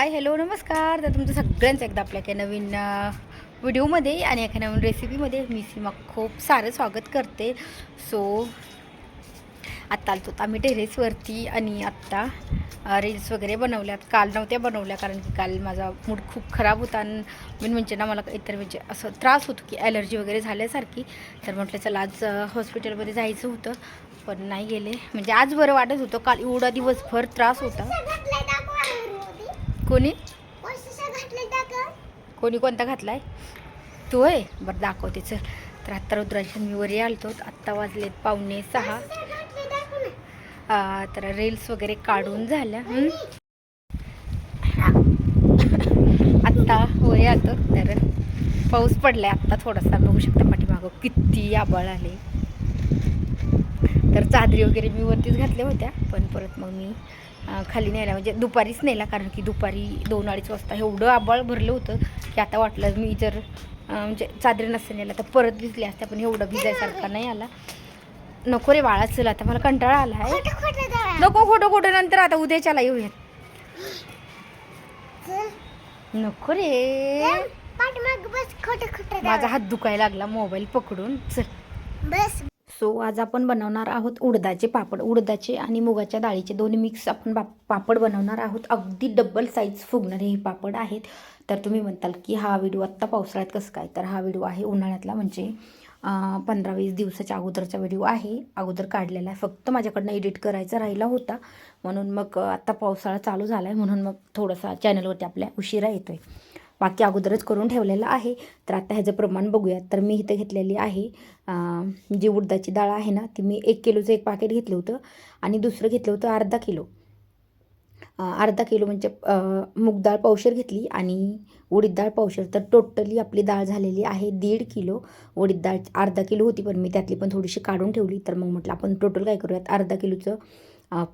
Hi hello नमस्कार. तर तुमचं सगळ्यांचं एकदा आपल्या काही नवीन व्हिडिओमध्ये आणि एका नवीन रेसिपीमध्ये मी सीमा खूप सारं स्वागत करते. सो आत्ता आलतो आम्ही टेरेसवरती आणि आत्ता रील्स वगैरे बनवल्यात. काल नव्हत्या बनवल्या कारण की काल माझा मूड खूप खराब होता आणि मेन म्हणजे ना मला इतर म्हणजे असं त्रास होतो की ॲलर्जी वगैरे झाल्यासारखी. तर म्हटलं चला आज हॉस्पिटलमध्ये जायचं होतं पण नाही गेले. म्हणजे आज बरं वाटत होतं. काल एवढा दिवसभर त्रास होता. कोणी? कोणी कोणता घातलाय? तू आहे बरं दाखवते चल तर आत्ता रुद्राशन मी वरी आलतो. आत्ता वाजलेत पावणे सहा. तर रील्स वगैरे काढून झाल्या? आत्ता वरी आलतो. तर पाऊस पडलाय आत्ता थोडासा. बघू शकता पाठीमागं किती आबाळ आले. तर चादरी वगैरे मी वरतीच घातल्या होत्या. पण परत मग मी खाली न्यायला. म्हणजे दुपारीच नेला कारण की दुपारी दोन अडीच वाजता एवढं आबाळ भरलं होतं की आता वाटलं मी जर म्हणजे चादरी नसते नेला तर परत भिजल्या असत्या पण एवढं भिजायसारखा नाही आला. नको रे बाळा चल आता मला कंटाळा आला आहे. नको खोटं खोटं नंतर आता उद्याच्याला येऊयात. नको रे. माझा हात दुखायला लागला मोबाईल पकडून. चल. बस सो आज आपण बनवणार आहोत उडदाचे पापड. उडदाचे आणि मुगाच्या डाळीचे दोन्ही मिक्स आपण बाप पापड बनवणार आहोत. अगदी डबल साईज फुगणारे हे पापड आहेत. तर तुम्ही म्हणताल की हा व्हिडिओ आत्ता पावसाळ्यात कसं काय? तर हा व्हिडिओ आहे उन्हाळ्यातला म्हणजे पंधरा वीस दिवसाच्या अगोदरचा व्हिडिओ आहे. अगोदर काढलेला आहे. फक्त माझ्याकडनं एडिट करायचा राहिला होता. म्हणून मग आत्ता पावसाळा चालू झाला आहे म्हणून मग थोडासा चॅनलवरती आपल्या उशिरा येतो आहे बाकी अगोदरच करून ठेवलेलं आहे. तर आता ह्याचं प्रमाण बघूयात. तर मी इथं घेतलेली आहे जी उडदाची डाळ आहे ना ती मी एक किलोचं एक पाकिट घेतलं होतं आणि दुसरं घेतलं होतं अर्धा किलो. अर्धा किलो म्हणजे मूग डाळ पावशर घेतली आणि उडीद डाळ पावशर. तर टोटली आपली डाळ झालेली आहे दीड किलो. उडीद डाळ अर्धा किलो होती पण मी त्यातली पण थोडीशी काढून ठेवली. तर मग म्हटलं आपण टोटल काय करूयात? अर्धा किलोचं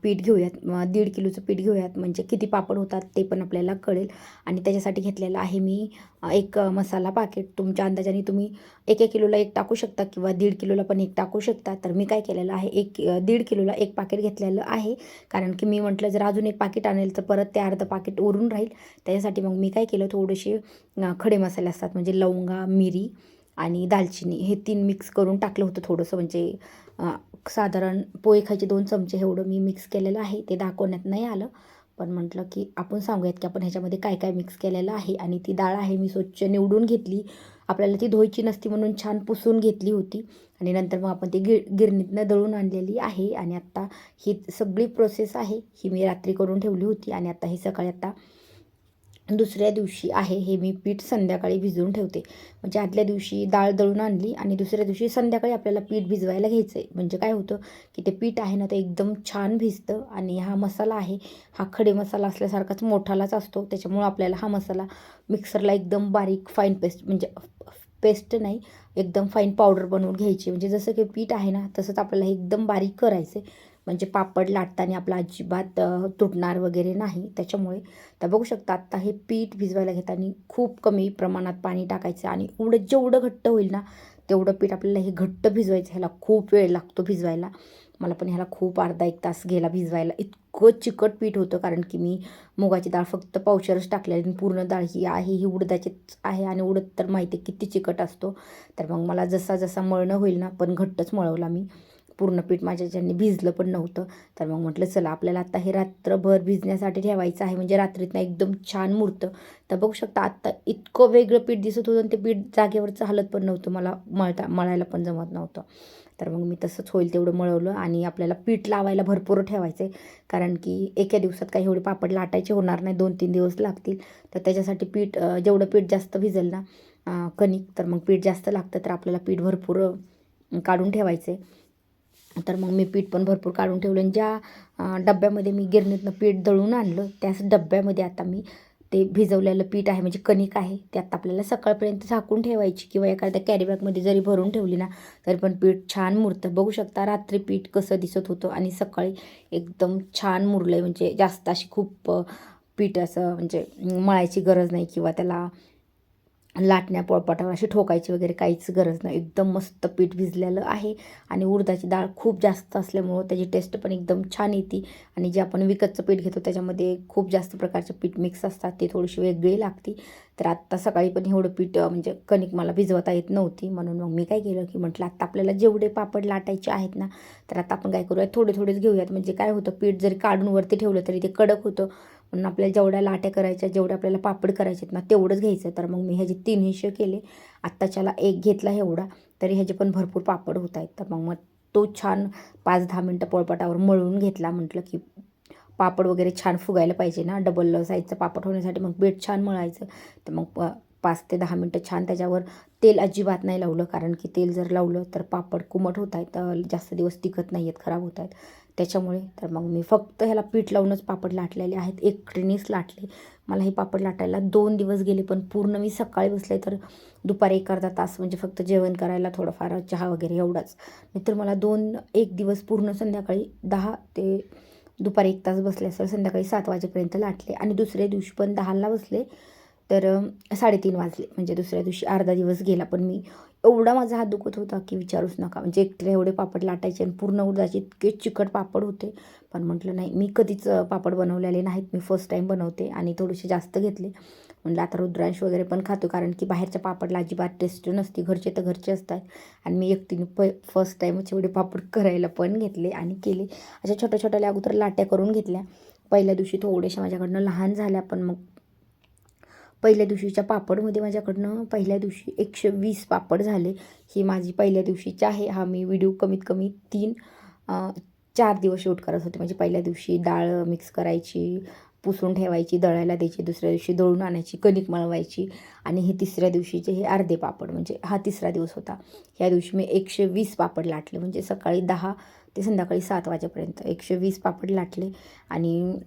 पीठ घेऊयात. दीड किलोचं पीठ घेऊयात. म्हणजे किती पापड होतात ते पण आपल्याला कळेल. आणि त्याच्यासाठी घेतलेलं आहे मी एक मसाला पाकिट. तुमच्या अंदाजाने तुम्ही एक एक किलोला एक टाकू शकता किंवा दीड किलोला पण एक टाकू शकता. तर मी काय केलेलं आहे एक दीड किलोला एक पाकिट घेतलेलं आहे. कारण की मी म्हटलं जर अजून एक पाकिट आणेल तर परत ते अर्धं पाकिट उरून राहील. त्याच्यासाठी मग मी काय केलं थोडेसे खडे मसाले असतात. म्हणजे लवंगा मिरी आणि दालचिनी हे तीन मिक्स करून टाकलं होतं थोडंसं. म्हणजे साधारण पोहे खायचे दोन चमचे एवढं मी मिक्स केलेलं आहे. ते दाखवण्यात नाही आलं. पण म्हटलं की आपण सांगूयात की आपण ह्याच्यामध्ये काय काय मिक्स केलेलं आहे. आणि ती डाळ आहे मी स्वच्छ निवडून घेतली. आपल्याला ती धुवायची नसती म्हणून छान पुसून घेतली होती. आणि नंतर मग आपण ती गिर गिरणीतनं दळून आणलेली आहे. आणि आत्ता ही सगळी प्रोसेस आहे ही मी रात्री करून ठेवली होती. आणि आत्ता ही सकाळी आत्ता दुसऱ्या दिवशी आहे हे मी पीठ संध्याकाळी भिजवून ठेवते. म्हणजे आदल्या दिवशी डाळ दळून आणली आणि दुसऱ्या दिवशी संध्याकाळी आपल्याला पीठ भिजवायला घ्यायचं आहे म्हणजे काय होतं की ते पीठ आहे ना ते एकदम छान भिजतं आणि हा मसाला आहे हा खडे मसाला असल्यासारखाच मोठालाच असतो. त्याच्यामुळं आपल्याला हा मसाला मिक्सरला एकदम बारीक फाईन पेस्ट म्हणजे पेस्ट नाही एकदम फाईन पावडर बनवून घ्यायची. म्हणजे जसं की पीठ आहे ना तसंच आपल्याला हे एकदम बारीक करायचं आहे म्हणजे पापड लाटताना आपला अजिबात तुटणार वगैरे नाही. त्याच्यामुळे तर बघू शकता आत्ता हे पीठ भिजवायला घेताना खूप कमी प्रमाणात पाणी टाकायचं आणि एवढं जेवढं घट्ट होईल ना तेवढं पीठ आपल्याला हे घट्ट भिजवायचं ह्याला खूप वेळ लागतो भिजवायला. मला पण ह्याला खूप अर्धा एक तास गेला भिजवायला. इतकं चिकट पीठ होतं कारण की मी मुगाची डाळ फक्त पावशरच टाकलेली आणि पूर्ण डाळ ही आहे ही उडदाचीच आहे आणि उडद तर माहिती आहे किती चिकट असतो. तर मग मला जसा जसा मळणं होईल ना पण घट्टच मळवला मी. पूर्ण पीठ माझ्याच्याने भिजलं पण नव्हतं. तर मग म्हटलं चला आपल्याला आता हे रात्रभर भिजण्यासाठी ठेवायचं आहे. म्हणजे रात्रीतनं एकदम छान मुरतं. तर बघू शकता आत्ता इतकं वेगळं पीठ दिसत होतं आणि ते पीठ जागेवरचं हलत पण नव्हतं. मला मळता मळायला पण जमत नव्हतं. तर मग मी तसंच होईल तेवढं मळवलं आणि आपल्याला पीठ लावायला भरपूर ठेवायचं आहे कारण की एका दिवसात काही एवढे पापड लाटायचे होणार नाही. दोन तीन दिवस लागतील. तर त्याच्यासाठी पीठ जेवढं पीठ जास्त भिजेल ना कणिक तर मग पीठ जास्त लागतं. तर आपल्याला पीठ भरपूर काढून ठेवायचं आहे तर मग मी पीठ पण भरपूर काढून ठेवलं आणि ज्या डब्यामध्ये मी गिरणीतनं पीठ दळून आणलं त्याच डब्यामध्ये आता मी ते भिजवलेलं पीठ आहे म्हणजे कणिक आहे ते आता आपल्याला सकाळपर्यंत झाकून ठेवायची किंवा एखाद्या कॅरीबॅगमध्ये जरी भरून ठेवली ना तरी पण पीठ छान मुरतं. बघू शकता रात्री पीठ कसं दिसत होतं आणि सकाळी एकदम छान मुरलं आहे म्हणजे जास्त अशी खूप पीठ असं म्हणजे मळायची गरज नाही किंवा त्याला लाटण्या पोळपाटावर अशी ठोकायची वगैरे काहीच गरज नाही. एकदम मस्त पीठ भिजलेलं आहे आणि उडदाची डाळ खूप जास्त असल्यामुळं त्याची टेस्ट पण एकदम छान येते. आणि जे आपण विकतचं पीठ घेतो त्याच्यामध्ये खूप जास्त प्रकारचे पीठ मिक्स असतात ते थोडीशी वेगळी लागते तर आत्ता सकाळी पण एवढं पीठ म्हणजे कणिक मला भिजवता येत नव्हती. म्हणून मग मी काय केलं की म्हटलं आत्ता आपल्याला जेवढे पापड लाटायचे आहेत ना तर आता आपण काय करूयात थोडे थोडेच घेऊयात. म्हणजे काय होतं पीठ जरी काढून वरती ठेवलं तरी ते कडक होतं. म्हणून आपल्याला जेवढ्या लाट्या करायच्या जेवढे आपल्याला पापड करायचे आहेत ना तेवढंच घ्यायचं. तर मग मी ह्याचे तीन हिशे केले. आत्ताच्याला एक घेतला एवढा तरी ह्याचे पण भरपूर पापड होत आहेत. तर मग मग तो छान पाच दहा मिनटं पोळपाटावर मळून घेतला. म्हटलं की पापड वगैरे छान फुगायला पाहिजे ना. डबल साईजचं पापड होण्यासाठी मग बीट छान मळायचं. तर मग प- पाच ते दहा मिनटं छान त्याच्यावर तेल अजिबात नाही लावलं कारण की तेल जर लावलं तर पापड कुमट होत आहेत जास्त दिवस टिकत नाही आहेत खराब होत आहेत. त्याच्यामुळे तर मग मी फक्त ह्याला पीठ लावूनच पापड लाटलेले आहेत एकटीनेच लाटले. मला हे पापड लाटायला दोन दिवस गेले पण पूर्ण मी सकाळी बसले तर दुपारी एक अर्धा तास म्हणजे फक्त जेवण करायला थोडंफार चहा वगैरे एवढाच. नाहीतर मला दोन एक दिवस पूर्ण संध्याकाळी दहा ते दुपारी एक तास बसले असेल संध्याकाळी सात वाजेपर्यंत लाटले. आणि दुसऱ्या दिवशी पण दहाला बसले तर साडेतीन वाजले. म्हणजे दुसऱ्या दिवशी अर्धा दिवस गेला पण मी एवढा माझा हात दुखत होता की विचारूच नका. म्हणजे एकट्या एवढे पापड लाटायचे आणि पूर्ण उडदाचे इतके चिकट पापड होते. पण म्हटलं नाही मी कधीच पापड बनवलेले नाहीत. मी फर्स्ट टाईम बनवते आणि थोडेसे जास्त घेतले. म्हटलं आता रुद्रांश वगैरे पण खातो कारण की बाहेरच्या पापडला अजिबात टेस्ट नसते. घरचे तर घरचे असतात. आणि मी एकटीने प फर्स्ट टाईमच एवढे पापड करायला पण घेतले आणि केले. अशा छोट्या छोट्या अगोदर लाट्या करून घेतल्या. पहिल्या दिवशी थोड्याशा माझ्याकडनं लहान झाल्या पण मग पहिल्या दिवशीच्या पापडमध्ये माझ्याकडनं पहिल्या दिवशी एकशे वीस पापड झाले. ही माझी पहिल्या दिवशीची आहे. हा मी व्हिडिओ कमीत कमी तीन चार दिवस शूट करत होते. म्हणजे पहिल्या दिवशी डाळ मिक्स करायची पुसून ठेवायची दळायला द्यायची दुसऱ्या दिवशी दळून आणायची कणिक मळवायची आणि हे तिसऱ्या दिवशीचे हे अर्धे पापड. म्हणजे हा तिसरा दिवस होता. ह्या दिवशी मी एकशे वीस पापड लाटले. म्हणजे सकाळी दहा ते संध्याकाळी सात वाजेपर्यंत एकशे वीस पापड लाटले आणि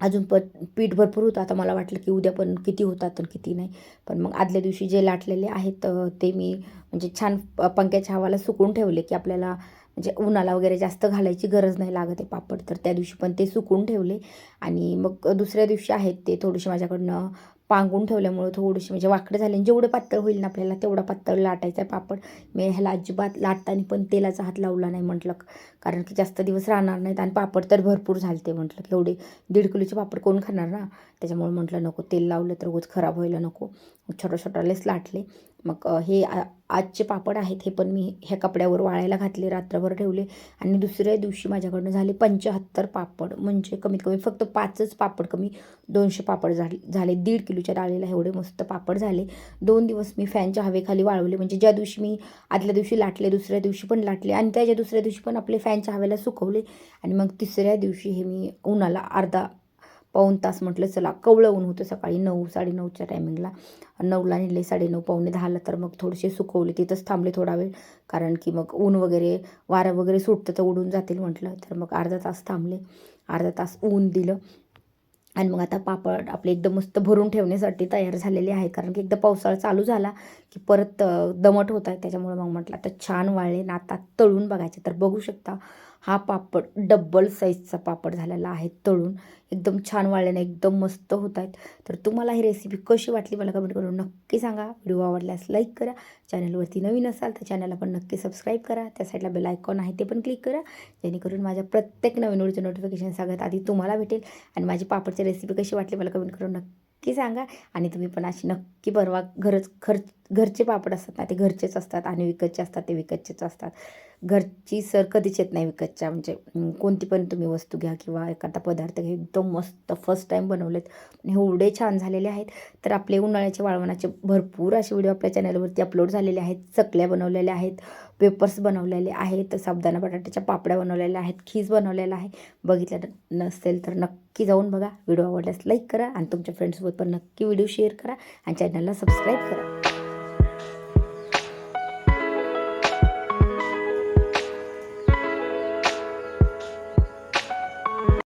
अजून पण पीठ भरपूर होतं. आता मला वाटलं की उद्या पण किती होतात आणि किती नाही. पण मग आदल्या दिवशी जे लाटलेले आहेत ते मी म्हणजे छान पंख्याच्या हवाला सुकून ठेवले की आपल्याला म्हणजे उन्हाला वगैरे जास्त घालायची गरज नाही लागत आहे पापड. तर त्या दिवशी पण ते सुकून ठेवले. आणि मग दुसऱ्या दिवशी आहेत ते थोडेसे माझ्याकडनं पांगून ठेवल्यामुळं थोडीशी म्हणजे वाकडं झाले. आणि जेवढं पातळ होईल ना आपल्याला तेवढा पातळ लाटायचा आहे पापड. मी ह्याला अजिबात लाटताना पण तेलाचा हात लावला नाही म्हटलं. कारण की जास्त दिवस राहणार नाहीत आणि पापड तर भरपूर झालते म्हटलं. की एवढे दीड किलोचे पापड कोण खाणार ना? त्याच्यामुळे म्हटलं नको तेल लावलं तर रोज खराब व्हायला नको. छोट्या छोट्यालेच लाटले. मग हे आ- आजचे पापड आहेत हे पण मी ह्या कपड्यावर वाळायला घातले रात्रभर ठेवले आणि दुसऱ्या दिवशी माझ्याकडनं झाले पंच्याहत्तर पापड. म्हणजे कमीत कमी फक्त पाचच पापड कमी दोनशे पापड झाले झाले. दीड किलोच्या डाळीला एवढे मस्त पापड झाले. दोन दिवस मी फॅनच्या हवेखाली वाळवले. म्हणजे ज्या दिवशी मी आदल्या दिवशी लाटले दुसऱ्या दिवशी पण लाटले आणि त्याच्या दुसऱ्या दिवशी पण आपले फॅनच्या हवेला सुकवले आणि मग तिसऱ्या दिवशी हे मी उन्हाला अर्धा पाऊण तास म्हटलं चला कवळं ऊन होतं सकाळी नऊ साडेनऊच्या टायमिंगला नऊला नेले साडेनऊ पावणे दहाला तर मग थोडेसे सुकवले तिथंच थांबले थोडा वेळ. कारण की मग ऊन वगैरे वारं वगैरे सुटतं तर उडून जातील म्हटलं. तर मग अर्धा तास थांबले. अर्धा तास ऊन दिलं. आणि मग आता पापड आपले एकदम मस्त भरून ठेवण्यासाठी तयार झालेले आहे. कारण की एकदा पावसाळा चालू झाला की परत दमट होत आहे. त्याच्यामुळे मग म्हटलं आता छान वाळले ना आता तळून बघायचे. तर बघू शकता हा पापड डब्बल साईजचा पापड झालेला आहे तळून. एकदम छान वाळल्याने एकदम मस्त होत आहेत तर तुम्हाला ही रेसिपी कशी वाटली मला कमेंट करून नक्की सांगा. व्हिडिओ आवडल्यास लाईक करा. चॅनलवरती नवीन असाल तर चॅनलला पण नक्की सबस्क्राईब करा. त्या साईडला बेल आयकॉन आहे ते पण क्लिक करा. जेणेकरून माझ्या प्रत्येक नवीन व्हिडिओचं नोटिफिकेशन सगळ्यात आधी तुम्हाला भेटेल. आणि माझी पापडची रेसिपी कशी वाटली मला कमेंट करून नक्की सांगा. आणि तुम्ही पण अशी नक्की परवा घरच खर्च घरचे पापड असतात ना ते घरचेच असतात आणि विकतचे असतात ते विकतचेच असतात. घरची सर कधीच येत नाही विकतच्या म्हणजे कोणती पण तुम्ही वस्तू घ्या किंवा एखादा पदार्थ घ्या एकदम मस्त फर्स्ट टाईम बनवलेत. एवढे छान झालेले आहेत. तर आपले उन्हाळ्याचे वाळवणाचे भरपूर असे व्हिडिओ आपल्या चॅनलवरती अपलोड झालेले आहेत. चकल्या बनवलेल्या आहेत पेपर्स बनवलेले आहेत साबदाना बटाट्याच्या पापड्या बनवलेल्या आहेत खीज बनवलेला आहे. बघितलं नसेल तर नक्की जाऊन बघा. व्हिडिओ आवडल्यास लाईक करा आणि तुमच्या फ्रेंड्ससोबत पण नक्की व्हिडिओ शेअर करा आणि चॅनलला सबस्क्राईब करा.